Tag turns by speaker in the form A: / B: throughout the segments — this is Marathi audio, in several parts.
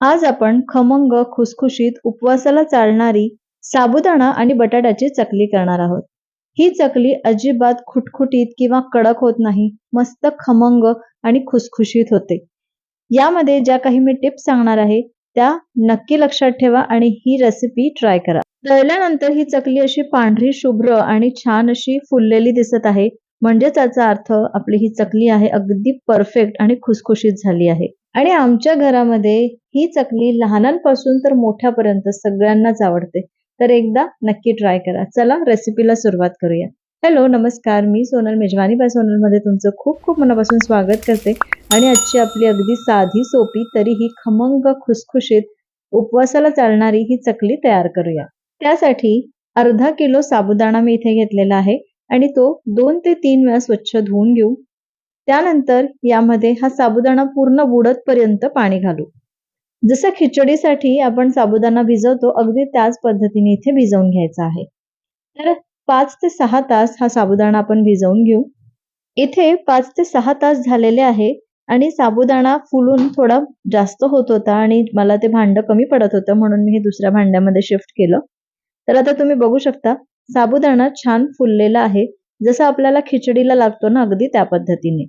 A: आज आपण खमंग खुसखुशीत उपवासाला चालणारी साबुदाणा आणि बटाट्याची चकली करणार आहोत. ही चकली अजिबात खुटखुटीत किंवा कडक होत नाही मस्त खमंग आणि खुसखुशीत होते. यामध्ये ज्या काही मी टिप्स सांगणार आहे त्या नक्की लक्षात ठेवा आणि ही रेसिपी ट्राय करा. तळल्यानंतर ही चकली अशी पांढरी शुभ्र आणि छान अशी फुललेली दिसत आहे. म्हणजेच याचा अर्थ आपली ही चकली आहे अगदी परफेक्ट आणि खुसखुशीत झाली आहे. आणि आमच्या घरामध्ये ही चकली लहानांपासून तर मोठ्यापर्यंत सगळ्यांनाच आवडते. तर एकदा नक्की ट्राय करा. चला रेसिपीला सुरुवात करूया. हॅलो नमस्कार. मी सोनल मेजवानी. बाय सोनलमध्ये तुमचं खूप खूप मनापासून स्वागत करते. आणि आजची आपली अगदी साधी सोपी तरीही खमंग खुसखुशीत उपवासाला चालणारी ही चकली तयार करूया. त्यासाठी अर्धा किलो साबुदाणा मी इथे घेतलेला आहे. आणि तो दोन ते तीन वेळा स्वच्छ धुवून घेऊ. त्यानंतर यामध्ये हा साबुदाणा पूर्ण बुडत पर्यंत पाणी घालू. जसं खिचडीसाठी आपण साबुदाणा भिजवतो अगदी त्याच पद्धतीने इथे भिजवून घ्यायचा आहे. तर पाच ते सहा तास हा साबुदाणा आपण भिजवून घेऊ. इथे पाच ते सहा तास झालेले आहे आणि साबुदाणा फुलून थोडा जास्त होत होता आणि मला ते भांड कमी पडत होतं म्हणून मी हे दुसऱ्या भांड्यामध्ये शिफ्ट केलं. तर आता तुम्ही बघू शकता साबुदाणा छान फुललेला आहे. जसं आपल्याला खिचडीला लागतो ना अगदी त्या पद्धतीने.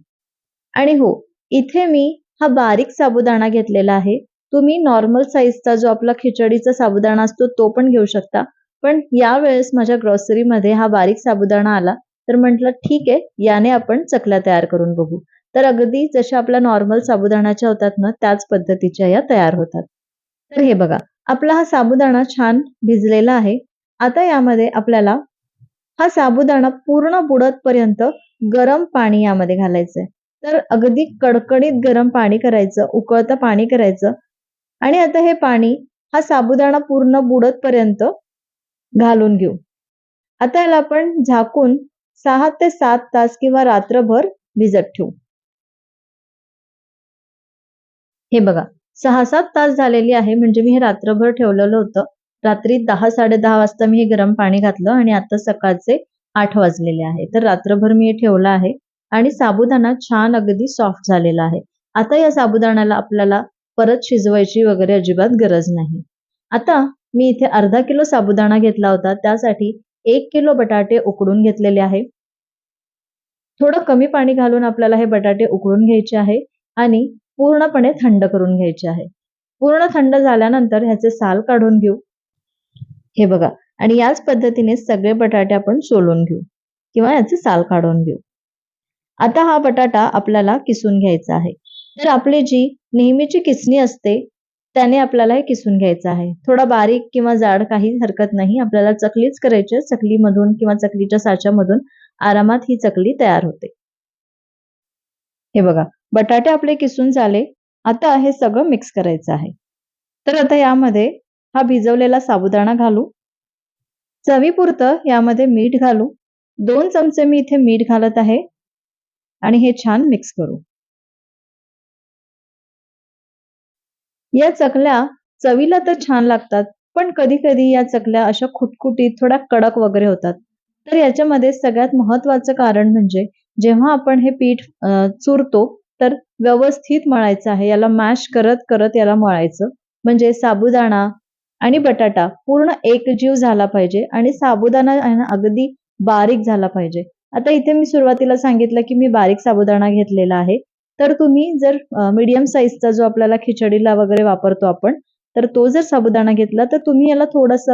A: आणि हो इथे मी हा बारीक साबुदाणा घेतलेला आहे. तुम्ही नॉर्मल साईजचा जो आपला खिचडीचा साबुदाणा असतो तो पण घेऊ शकता. पण यावेळेस माझ्या ग्रॉसरीमध्ये हा बारीक साबुदाणा आला तर म्हटलं ठीक आहे याने आपण चकल्या तयार करून बघू. तर अगदी जशा आपल्या नॉर्मल साबुदाणाच्या होतात ना त्याच पद्धतीच्या या तयार होतात. तर हे बघा आपला हा साबुदाणा छान भिजलेला आहे. आता यामध्ये आपल्याला हा साबुदाणा पूर्ण बुडत पर्यंत गरम पाणी यामध्ये घालायचंय. तर अगदी कडकडीत गरम पाणी करायचं उकळतं पाणी करायचं. आणि आता हे पाणी हा साबुदाणा पूर्ण बुडतपर्यंत घालून घेऊ. आता याला आपण झाकून सहा ते सात तास किंवा रात्रभर भिजत ठेवू. हे बघा सहा सात तास झालेली आहे म्हणजे मी हे रात्रभर ठेवलेलं होतं. रात्री दहा साडे दहा वाजता मी हे गरम पाणी घातलं आणि आता सकाळचे आठ वाजलेले आहे. तर रात्रभर मी हे ठेवलं आहे. आणि साबुदाणा छान अगदी सॉफ्ट झालेला आहे. आता या साबुदाण्याला आपल्याला परत शिजवायची वगैरे अजिबात गरज नाही. आता मी इथे अर्धा किलो साबुदाणा घेतला होता. त्यासाठी एक किलो बटाटे उकडून घेतलेले आहे. थोडं कमी पाणी घालून आपल्याला हे बटाटे उकडून घ्यायचे आहे आणि पूर्णपणे थंड करून घ्यायचे आहे. पूर्ण थंड झाल्यानंतर ह्याचे साल काढून घेऊ. हे बघा. आणि याच पद्धतीने सगळे बटाटे आपण सोलून घेऊ. किंवा याचे साल काढून घेऊ. आता हा बटाटा आपल्याला किसून घ्यायचा आहे. तर आपली जी नेहमीची किसणी असते त्याने आपल्याला हे किसून घ्यायचं आहे. थोडा बारीक किंवा जाड काही हरकत नाही. आपल्याला चकलीच करायची चकलीमधून किंवा चकलीच्या साच्यामधून आरामात ही चकली तयार होते. हे बघा बटाटे आपले किसून झाले. आता हे सगळं मिक्स करायचं आहे. तर आता यामध्ये हा भिजवलेला साबुदाणा घालू. चवीपुरतं यामध्ये मीठ घालू. दोन चमचे मी इथे मीठ घालत आहे. आणि हे छान मिक्स करू. या चकल्या चवीला तर छान लागतात पण कधी कधी या चकल्या अशा खुटखुटीत थोड्या कडक वगैरे होतात. तर याच्यामध्ये सगळ्यात महत्वाचं कारण म्हणजे जेव्हा आपण हे पीठ चुरतो तर व्यवस्थित मळायचं आहे. याला मॅश करत करत याला मळायचं. म्हणजे साबुदाणा आणि बटाटा पूर्ण एकजीव झाला पाहिजे आणि साबुदाणा अगदी बारीक झाला पाहिजे. आता इथे मी सुरुवातीला सांगितलं की मी बारीक साबुदाणा घेतलेला आहे. तर तुम्ही जर मीडियम साईजचा जो आपल्याला खिचडीला वगैरे वापरतो आपण तर तो जर साबुदाणा घेतला तर तुम्ही याला थोडस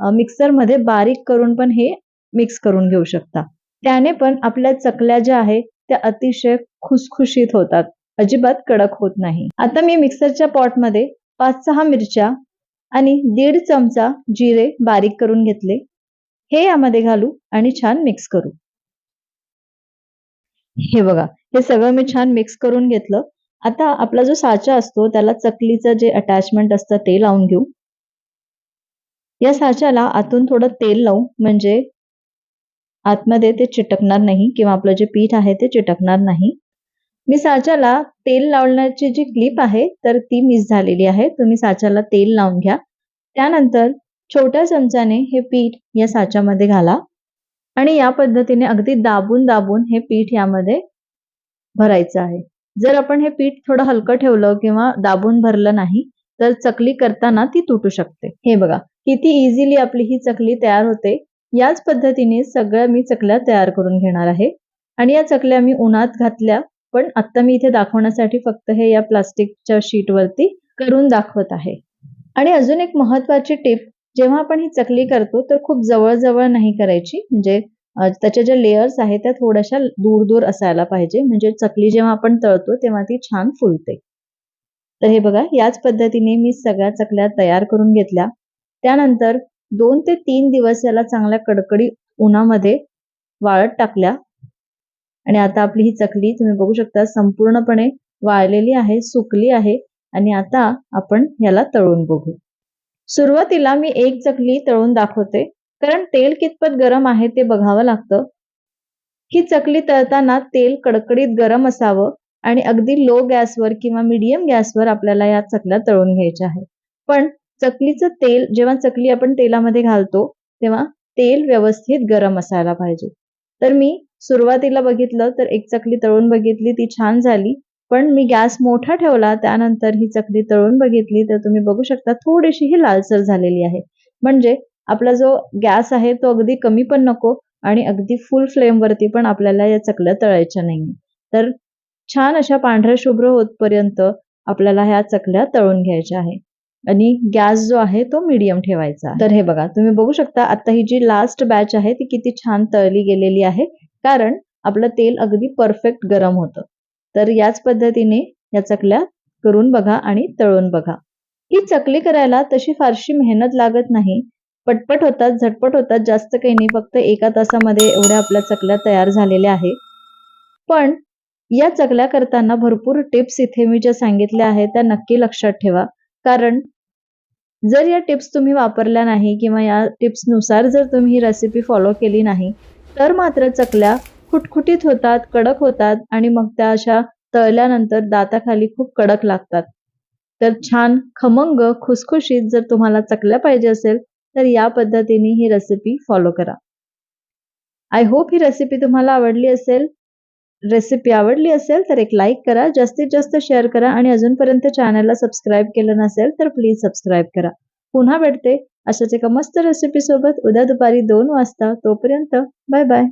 A: मिक्सरमध्ये बारीक करून पण हे मिक्स करून घेऊ शकता. त्याने पण आपल्या चकल्या ज्या आहेत त्या अतिशय खुसखुशीत होतात. अजिबात कडक होत नाही. आता मी मिक्सरच्या पॉटमध्ये पाच सहा मिरच्या आणि दीड चमचा जिरे बारीक करून घेतले. हे यामध्ये घालू आणि छान मिक्स करू. हे बघा हे सगळं मी छान मिक्स करून घेतलं. आता आपला जो साचा असतो त्याला चकलीचं जे अटॅचमेंट असतं ते लावून घेऊ. या साच्याला आतून थोडं तेल लावू म्हणजे आतमध्ये ते चिटकणार नाही किंवा आपलं जे पीठ आहे ते चिटकणार नाही. मी साच्याला तेल लावण्याची जी क्लिप आहे तर ती मिस झालेली आहे. तुम्ही साच्याला तेल लावून घ्या. त्यानंतर छोट्या चमचाने हे पीठ या साच्यामध्ये घाला. आणि या पद्धतीने अगदी दाबून दाबून हे पीठ यामध्ये भरायचं आहे. जर आपण हे पीठ थोडं हलकं ठेवलं किंवा दाबून भरलं नाही तर चकली करताना ती तुटू शकते. हे बघा किती इझिली आपली ही चकली तयार होते. याच पद्धतीने सगळ्या मी चकल्या तयार करून घेणार आहे. आणि या चकल्या मी उन्हात घातल्या पण आता मी इथे दाखवण्यासाठी फक्त हे या प्लास्टिकच्या शीटवरती करून दाखवत आहे. आणि अजून एक महत्वाची टिप जेव्हा आपण ही चकली करतो तर खूप जवळजवळ नाही करायची. म्हणजे त्याच्या ज्या लेयर्स आहेत त्या थोड्याशा दूर दूर असायला पाहिजे. म्हणजे चकली जेव्हा आपण तळतो तेव्हा ती छान फुलते. तर हे बघा याच पद्धतीने मी सगळ्या चकल्या तयार करून घेतल्या. त्यानंतर दोन ते तीन दिवस याला चांगल्या कडकडीत उन्हामध्ये वाळत टाकल्या. आणि आता आपली ही चकली तुम्ही बघू शकता संपूर्णपणे वाळलेली आहे सुकली आहे. आणि आता आपण याला तळून बघू. सुरुवातीला मी एक चकली तळून दाखवते. कारण तेल कितपत गरम आहे ते बघावं लागतं. ही चकली तळताना तेल कडकडीत गरम असावं आणि अगदी लो गॅसवर किंवा मीडियम गॅसवर आपल्याला या चकल्या तळून घ्यायच्या आहे पण चकलीचं तेल जेव्हा चकली आपण तेलामध्ये घालतो तेव्हा तेल व्यवस्थित गरम असायला पाहिजे. तर मी सुरुवातीला बघितलं तर एक चकली तळून बघितली ती छान झाली. पण मी गॅस मोठा ठेवला त्यानंतर ही चकली तळून बघितली तर तुम्ही बघू शकता थोडीशी ही लालसर झालेली आहे. म्हणजे आपला जो गॅस आहे तो अगदी कमी पण नको आणि अगदी फुल फ्लेम वरती पण आपल्याला या चकल्या तळायच्या नाही तर छान अशा पांढऱ्या शुभ्र होतपर्यंत आपल्याला ह्या चकल्या तळून घ्यायच्या आहे. आणि गॅस जो आहे तो मीडियम ठेवायचा तर हे बघा तुम्ही बघू शकता आता ही जी लास्ट बॅच आहे ती किती छान तळली गेलेली आहे. कारण आपलं तेल अगदी परफेक्ट गरम होतं. तर याच पद्धतीने या चकल्या करून बघा आणि तळून बघा. ही चकली करायला तशी फारशी मेहनत लागत नाही. पटपट होतात झटपट होतात जास्त काही नाही. फक्त एका तासामध्ये एवढ्या आपल्या चकल्या तयार झालेल्या आहे पण या चकल्या करताना भरपूर टिप्स इथे मी ज्या सांगितल्या आहेत त्या नक्की लक्षात ठेवा. कारण जर या टिप्स तुम्ही वापरल्या नाही किंवा या टिप्सनुसार जर तुम्ही ही रेसिपी फॉलो केली नाही तर मात्र चकल्या खुटखुटीत होतात कडक होतात आणि मग त्या अशा तळल्यानंतर दाताखाली खूप कडक लागतात. तर छान खमंग खुसखुशीत जर तुम्हाला चकल्या पाहिजे असेल तर या पद्धतीने ही रेसिपी फॉलो करा. आय होप ही रेसिपी तुम्हाला आवडली असेल. रेसिपी आवडली असेल तर एक लाईक करा जास्तीत जास्त शेअर करा आणि अजूनपर्यंत चॅनलला सबस्क्राईब केलं नसेल तर प्लीज सबस्क्राईब करा. पुन्हा भेटते अशाच एका मस्त रेसिपी सोबत. उद्या दुपारी दोन वाजता. तोपर्यंत बाय बाय